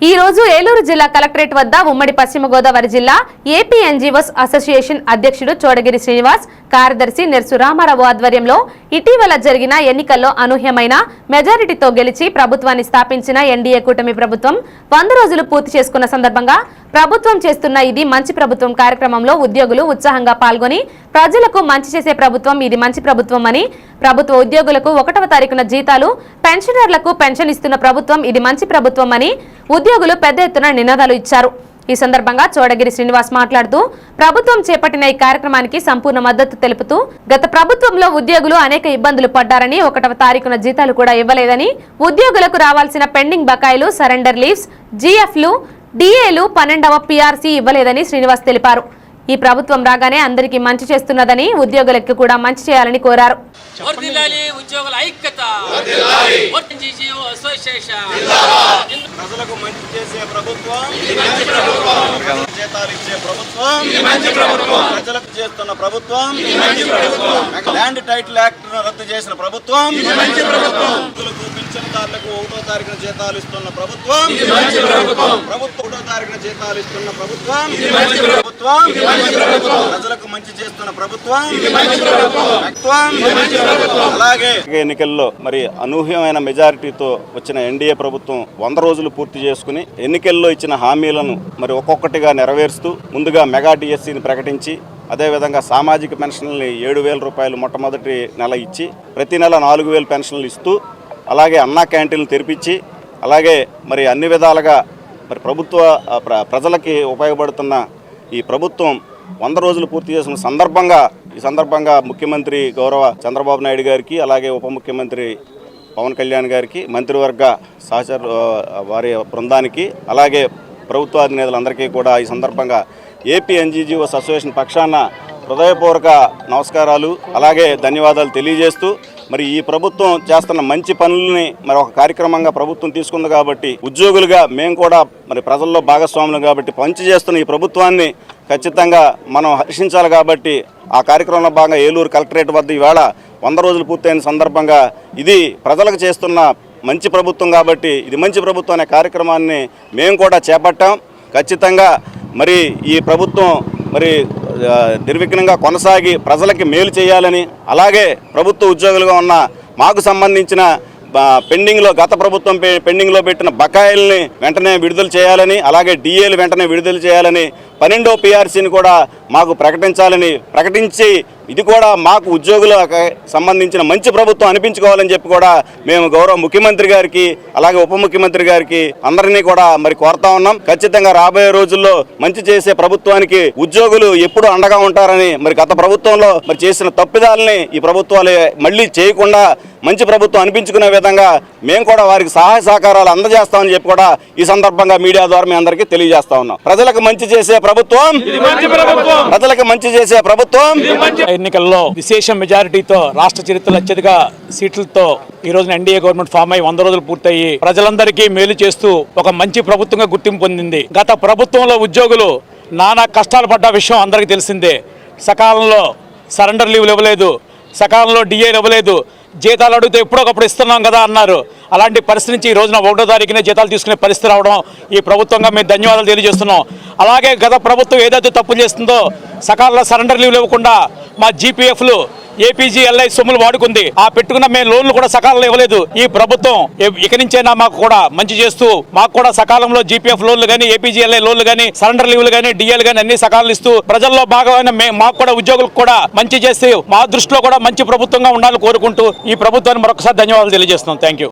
ఈ రోజు ఏలూరు జిల్లా కలెక్టరేట్ వద్ద ఉమ్మడి పశ్చిమ గోదావరి జిల్లా ఏపీ ఎన్జీఓస్ అసోసియేషన్ అధ్యక్షుడు చోడగిరి శ్రీనివాస్ కార్యదర్శి నెర్సు రామారావు ఆధ్వర్యంలో ఇటీవల జరిగిన ఎన్నికల్లో అనూహ్యమైన మెజారిటీతో గెలిచి ప్రభుత్వాన్ని స్థాపించిన ఎన్డీఏ కూటమి ప్రభుత్వం వంద రోజులు పూర్తి చేసుకున్న సందర్భంగా ప్రభుత్వం చేస్తున్న ఇది మంచి ప్రభుత్వం కార్యక్రమంలో ఉద్యోగులు ఉత్సాహంగా పాల్గొని ప్రజలకు మంచి చేసే ప్రభుత్వం ఇది మంచి ప్రభుత్వం అని ప్రభుత్వ ఉద్యోగులకు ఒకటవ తారీఖున జీతాలు పెన్షనర్లకు పెన్షన్ ఇస్తున్న ప్రభుత్వం ఇది మంచి ప్రభుత్వం అని ఉద్యోగులు పెద్ద ఎత్తున నినాదాలు ఇచ్చారు. ఈ సందర్భంగా చోడగిరి శ్రీనివాస్ మాట్లాడుతూ ప్రభుత్వం చేపట్టిన ఈ కార్యక్రమానికి సంపూర్ణ మద్దతు తెలుపుతూ గత ప్రభుత్వంలో ఉద్యోగులు అనేక ఇబ్బందులు పడ్డారని ఒకటవ తారీఖున జీతాలు కూడా ఇవ్వలేదని ఉద్యోగులకు రావాల్సిన పెండింగ్ బకాయిలు సరెండర్ లీవ్స్ జీఎఫ్లు డిఏలు పన్నెండవ పీఆర్సీ ఇవ్వలేదని శ్రీనివాస్ తెలిపారు. ఈ ప్రభుత్వం రాగానే అందరికీ మంచి చేస్తున్నదని ఉద్యోగులకు కూడా మంచి చేయాలని కోరారు. వర్ధిల్లాలి ఉద్యోగుల ఐక్యత. వర్ధిల్లాలి. అసోసియేషన్. ప్రజలకు మంచి చేసే ప్రభుత్వం. జీతాలు ఇచ్చే ప్రభుత్వం. ప్రజలకు చేస్తున్న ప్రభుత్వం. ల్యాండ్ టైటిల్ యాక్ట్ రద్దు చేసిన ప్రభుత్వం. పింఛన్దారులకు ఒకటో తారీఖున జీతాలు ఇస్తున్న ప్రభుత్వం. ప్రభుత్వం. ఒకటో తారీఖున జీతాలు ఇస్తున్న ప్రభుత్వం. ప్రభుత్వం. ప్రజలకు మంచి చేస్తున్న ప్రభుత్వం. ప్రభుత్వం. అలాగే ఎన్నికల్లో మరి అనూహ్యమైన మెజారిటీతో వచ్చిన ఎన్డీఏ ప్రభుత్వం వంద రోజులు పూర్తి చేసుకుని ఎన్నికల్లో ఇచ్చిన హామీలను మరి ఒక్కొక్కటిగా నెరవేరుస్తూ ముందుగా మెగా డిఎస్సిని ప్రకటించి అదేవిధంగా సామాజిక పెన్షన్లని ఏడు వేల రూపాయలు మొట్టమొదటి నెల ఇచ్చి ప్రతి నెల నాలుగు వేలు పెన్షన్లు ఇస్తూ అలాగే అన్నా క్యాంటీన్లు తెరిపించి అలాగే మరి అన్ని విధాలుగా మరి ప్రభుత్వ ప్ర- ప్రజలకి ఉపయోగపడుతున్న ఈ ప్రభుత్వం వంద రోజులు పూర్తి చేసిన సందర్భంగా ఈ సందర్భంగా ముఖ్యమంత్రి గౌరవ చంద్రబాబు నాయుడు గారికి అలాగే ఉప ముఖ్యమంత్రి పవన్ కళ్యాణ్ గారికి మంత్రివర్గ సహచర వారి బృందానికి అలాగే ప్రభుత్వ అధినేతలందరికీ కూడా ఈ సందర్భంగా ఏపీ ఎన్జీజీఓస్ అసోసియేషన్ పక్షాన హృదయపూర్వక నమస్కారాలు అలాగే ధన్యవాదాలు తెలియజేస్తూ మరి ఈ ప్రభుత్వం చేస్తున్న మంచి పనులని మరి ఒక కార్యక్రమంగా ప్రభుత్వం తీసుకుంది కాబట్టి ఉద్యోగులుగా మేము కూడా మరి ప్రజల్లో భాగస్వాములు కాబట్టి పంచి చేస్తున్న ఈ ప్రభుత్వాన్ని ఖచ్చితంగా మనం హర్షించాలి కాబట్టి ఆ కార్యక్రమంలో భాగంగా ఏలూరు కలెక్టరేట్ వద్ద ఈవేళ వంద రోజులు పూర్తయిన సందర్భంగా ఇది ప్రజలకు చేస్తున్న మంచి ప్రభుత్వం కాబట్టి ఇది మంచి ప్రభుత్వం అనే కార్యక్రమాన్ని మేము కూడా చేపట్టాం. ఖచ్చితంగా మరి ఈ ప్రభుత్వం మరి నిర్విఘ్నంగా కొనసాగి ప్రజలకి మేలు చేయాలని అలాగే ప్రభుత్వ ఉద్యోగులుగా ఉన్న మాకు సంబంధించిన పెండింగ్లో గత ప్రభుత్వం పె- పెండింగ్లో పెట్టిన బకాయిల్ని వెంటనే విడుదల చేయాలని అలాగే డిఏలు వెంటనే విడుదల చేయాలని పన్నెండో పీఆర్సీని కూడా మాకు ప్రకటించాలని ప్రకటించి ఇది కూడా మాకు ఉద్యోగులకు సంబంధించిన మంచి ప్రభుత్వం అనిపించుకోవాలని చెప్పి కూడా మేము గౌరవ ముఖ్యమంత్రి గారికి అలాగే ఉప ముఖ్యమంత్రి గారికి అందరినీ కూడా మరి కోరుతా ఉన్నాం. ఖచ్చితంగా రాబోయే రోజుల్లో మంచి చేసే ప్రభుత్వానికి ఉద్యోగులు ఎప్పుడు అండగా ఉంటారని మరి గత ప్రభుత్వంలో మరి చేసిన తప్పిదాలని ఈ ప్రభుత్వాలు మళ్ళీ చేయకుండా మంచి ప్రభుత్వం అనిపించుకునే విధంగా మేము కూడా వారికి సహాయ సహకారాలు అందజేస్తామని చెప్పి కూడా ఈ సందర్భంగా మీడియా ద్వారా మీ అందరికీ తెలియజేస్తా ఉన్నాం. ప్రజలకు మంచి చేసే ప్రభుత్వం ప్రజలకు మంచి చేసే ప్రభుత్వం. ఎన్నికల్లో విశేష మెజారిటీతో రాష్ట్ర చరిత్రలో అత్యధిక సీట్లతో ఈ రోజున ఎన్డీఏ గవర్నమెంట్ ఫామ్ అయి వంద రోజులు పూర్తయి ప్రజలందరికీ మేలు చేస్తూ ఒక మంచి ప్రభుత్వంగా గుర్తింపు పొందింది. గత ప్రభుత్వంలో ఉద్యోగులు నానా కష్టాలు పడ్డ విషయం అందరికీ తెలిసిందే. సకాలంలో సరెండర్ లీవ్లు ఇవ్వలేదు సకాలంలో డిఏలు ఇవ్వలేదు జీతాలు అడిగితే ఎప్పుడొకప్పుడు ఇస్తున్నాం కదా అన్నారు. అలాంటి పరిస్థితి నుంచి ఈ రోజున ఒకటో తారీఖునే జీతాలు తీసుకునే పరిస్థితి రావడం ఈ ప్రభుత్వంగా మేము ధన్యవాదాలు తెలియజేస్తున్నాం. అలాగే గత ప్రభుత్వం ఏదైతే తప్పులు చేస్తుందో సకాలంలో సరెండర్ లీవ్లు ఇవ్వకుండా మా జీపీఎఫ్లు ఏపీజీ ఎల్ఐ సొమ్ములు వాడుకుంది. ఆ పెట్టుకున్న మేము లోన్లు కూడా సకాలంలో ఇవ్వలేదు. ఈ ప్రభుత్వం ఇక నుంచైనా మాకు కూడా మంచి చేస్తూ మాకు కూడా సకాలంలో జీపీఎఫ్ లోన్లు కానీ ఏపీజీఎల్ఐ లోన్లు కానీ సరెండర్ లీవ్లు కానీ డిఎల్ కానీ అన్ని సకాలు ఇస్తూ ప్రజల్లో భాగమైన మాకు కూడా ఉద్యోగులకు కూడా మంచి చేసి మా దృష్టిలో కూడా మంచి ప్రభుత్వంగా ఉండాలని కోరుకుంటూ ఈ ప్రభుత్వాన్ని మరొకసారి ధన్యవాదాలు తెలియజేస్తున్నాం. Thank you